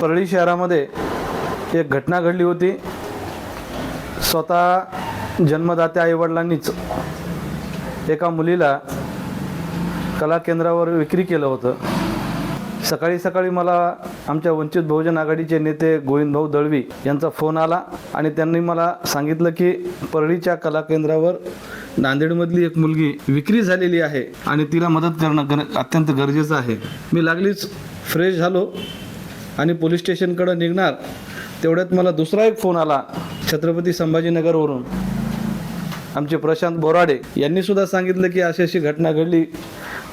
परळी शहरामध्ये एक घटना घडली होती. स्वतः जन्मदात्या आईवडिलांनीच एका मुलीला कला केंद्रावर विक्री केलं होतं. सकाळी सकाळी मला आमच्या वंचित बहुजन आघाडीचे नेते गोविंदभाऊ दळवी यांचा फोन आला आणि त्यांनी मला सांगितलं की परळीच्या कला केंद्रावर नांदेडमधली एक मुलगी विक्री झालेली आहे आणि तिला मदत करणं गर अत्यंत गरजेचं आहे. मी लागलीच फ्रेश झालो. आणि पोलीस स्टेशनकडं निघणार तेवढ्यात मला दुसरा एक फोन आला छत्रपती संभाजीनगरवरून. आमचे प्रशांत बोराडे यांनी सुद्धा सांगितलं की अशी अशी घटना घडली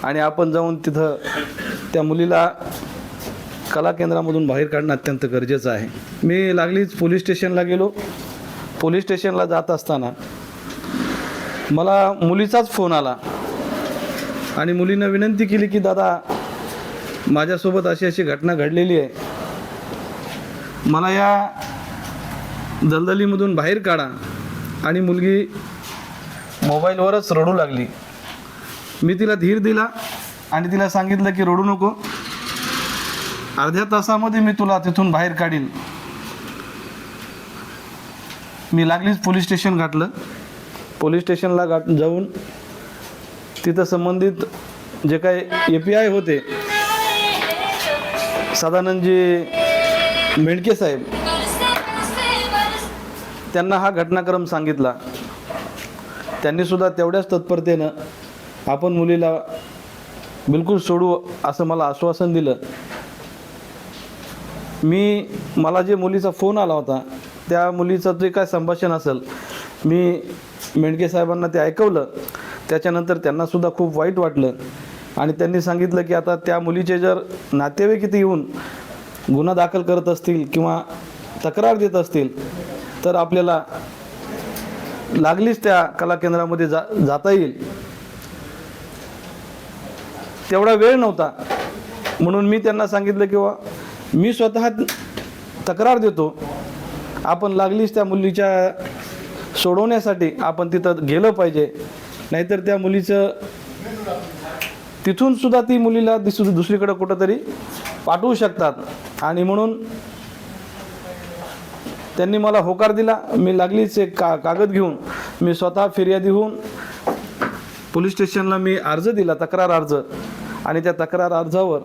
आणि आपण जाऊन तिथं त्या मुलीला कला केंद्रामधून बाहेर काढणं अत्यंत गरजेचं आहे. मी लागलीच पोलीस स्टेशनला गेलो. पोलीस स्टेशनला जात असताना मला मुलीचाच फोन आला आणि मुलीनं विनंती केली की दादा माझ्यासोबत अशी अशी घटना घडलेली आहे. मला या दलदलीमधून बाहेर काढा. आणि मुलगी मोबाईलवरच रडू लागली. मी तिला धीर दिला आणि तिला सांगितलं की रडू नको. अर्ध्या तासामध्ये मी तुला तिथून बाहेर काढीन. मी लागलीच पोलीस स्टेशन गाठलं. पोलीस स्टेशनला गाठ जाऊन तिथं संबंधित जे काही ए पी आय होते सदानंदजी मेंढके साहेब. त्यांना हा घटनाक्रम सांगितला. त्यांनी सुद्धा तेवढ्याच तत्परतेनं आपण मुलीला बिलकुल सोडू असं मला आश्वासन दिलं. मी मला जे मुलीचा फोन आला होता त्या मुलीचं जे काय संभाषण असेल मी मेंढके साहेबांना ते ऐकवलं. त्याच्यानंतर त्यांनासुद्धा खूप वाईट वाटलं. आणि त्यांनी सांगितलं की आता त्या मुलीचे जर नातेवाईक इथे येऊन गुन्हा दाखल करत असतील किंवा तक्रार देत असतील तर आपल्याला लागलीच त्या कला केंद्रामध्ये जा जाता येईल. तेवढा वेळ नव्हता. म्हणून मी त्यांना सांगितलं किंवा मी स्वतः तक्रार देतो. आपण लागलीच त्या मुलीच्या सोडवण्यासाठी आपण तिथं गेलं पाहिजे. नाहीतर त्या मुलीचं तिथून सुद्धा ती मुलीला दिसू दुसरीकडं कुठंतरी पाठवू शकतात. आणि म्हणून त्यांनी मला होकार दिला. मी लागलीच एक का कागद घेऊन. मी स्वतः फिर्यादी होऊन पोलीस स्टेशनला मी अर्ज दिला तक्रार अर्ज. आणि त्या तक्रार अर्जावर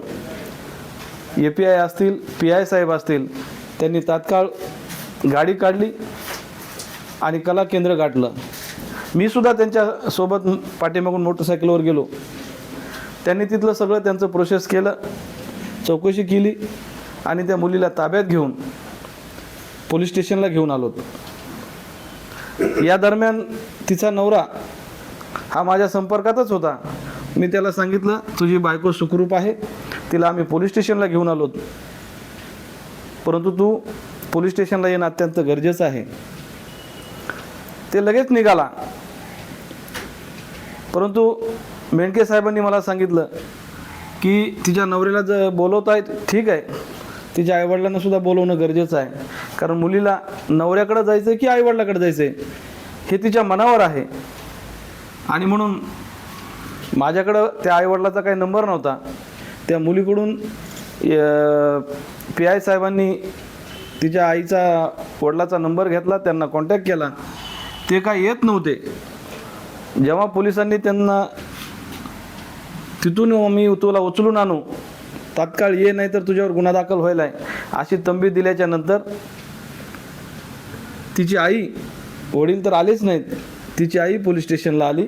ए पी आय असतील पी आय साहेब असतील त्यांनी तात्काळ गाडी काढली आणि कला केंद्र गाठलं. मी सुद्धा त्यांच्यासोबत पाठीमागून मोटरसायकलवर गेलो. त्यांनी तिथलं सगळं त्यांचं प्रोसेस केलं चौकशी केली आणि त्या मुलीला ताब्यात घेऊन पोलीस स्टेशनला घेऊन आलो या दरम्यान तिचा नवरा हा माझ्या संपर्कातच होता. मी त्याला सांगितलं तुझी बायको सुखरूप आहे तिला आम्ही पोलीस स्टेशनला घेऊन आलो परंतु तू पोलीस स्टेशनला येणं अत्यंत गरजेचं आहे. ते लगेच निघाला. परंतु मेंढके साहेबांनी मला सांगितलं की तिच्या नवऱ्याला जर बोलवत आहेत ठीक आहे. तिच्या आईवडिलांना सुद्धा बोलवणं गरजेचं आहे. कारण मुलीला नवऱ्याकडे जायचं आहे की आईवडिलाकडे जायचं आहे हे तिच्या मनावर आहे. आणि म्हणून माझ्याकडं त्या आईवडिलाचा काही नंबर नव्हता. त्या मुलीकडून पी आय साहेबांनी तिच्या आईचा वडिलाचा नंबर घेतला त्यांना कॉन्टॅक्ट केला. ते काय येत नव्हते. जेव्हा पोलिसांनी त्यांना तिथून मी तुला उचलून आणू. तात्काळ ये नाही तर तुझ्यावर गुन्हा दाखल व्हायला आहे. अशी तंबी दिल्याच्या नंतर तिची आई वडील तर आलेच नाहीत. तिची आई पोलीस स्टेशनला आली.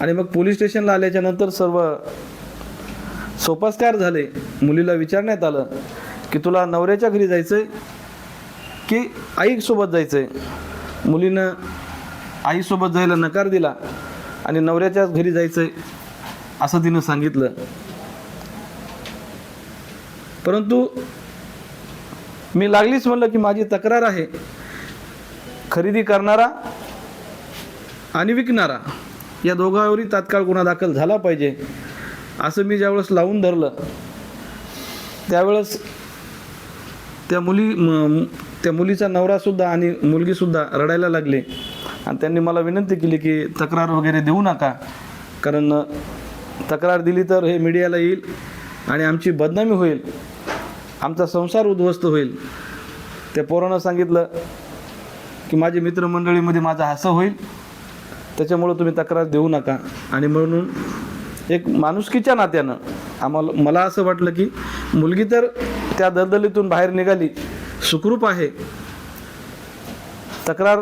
आणि मग पोलीस स्टेशनला आल्याच्यानंतर सर्व सोपस्कार झाले. मुलीला विचारण्यात आलं की तुला नवऱ्याच्या घरी जायचं आहे की आईसोबत जायचं आहे मुलीनं आईसोबत जायला नकार दिला. आणि नवऱ्याच्याच घरी जायचं आहे असं तिनं सांगितलं. परंतु मी लागलीच म्हणलं की माझी तक्रार आहे. खरेदी करणारा आणि विकणारा या दोघांवरही तात्काळ गुन्हा दाखल झाला पाहिजे असं मी ज्यावेळेस लावून धरलं त्यावेळेस त्या मुली त्या मुलीचा नवरासुद्धा आणि मुलगीसुद्धा रडायला लागले. आणि त्यांनी मला विनंती केली की तक्रार वगैरे देऊ नका. कारण तक्रार दिली तर हे मीडियाला येईल आणि आमची बदनामी होईल. आमचा संसार उद्ध्वस्त होईल. त्या पोरानं सांगितलं की माझी मित्रमंडळीमध्ये माझं हसं होईल. त्याच्यामुळं तुम्ही तक्रार देऊ नका. आणि म्हणून एक माणुसकीच्या नात्यानं आम्हाला मला असं वाटलं की मुलगी तर त्या दलदलीतून बाहेर निघाली सुखरूप आहे. तक्रार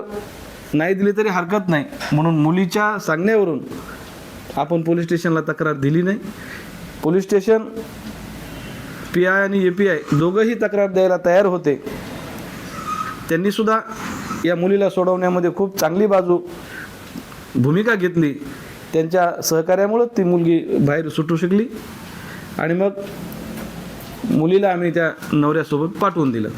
नाही दिली तरी हरकत नाही. म्हणून मुलीच्या सांगण्यावरून आपण पोलीस स्टेशनला तक्रार दिली नाही. पोलीस स्टेशन पी आय आणि ए पी आय दोघंही तक्रार द्यायला तयार होते. त्यांनी सुद्धा या मुलीला सोडवण्यामध्ये खूप चांगली बाजू भूमिका घेतली. त्यांच्या सहकार्यामुळं ती मुलगी बाहेर सुटू शकली. आणि मग मुलीला आम्ही त्या नवऱ्यासोबत पाठवून दिलं.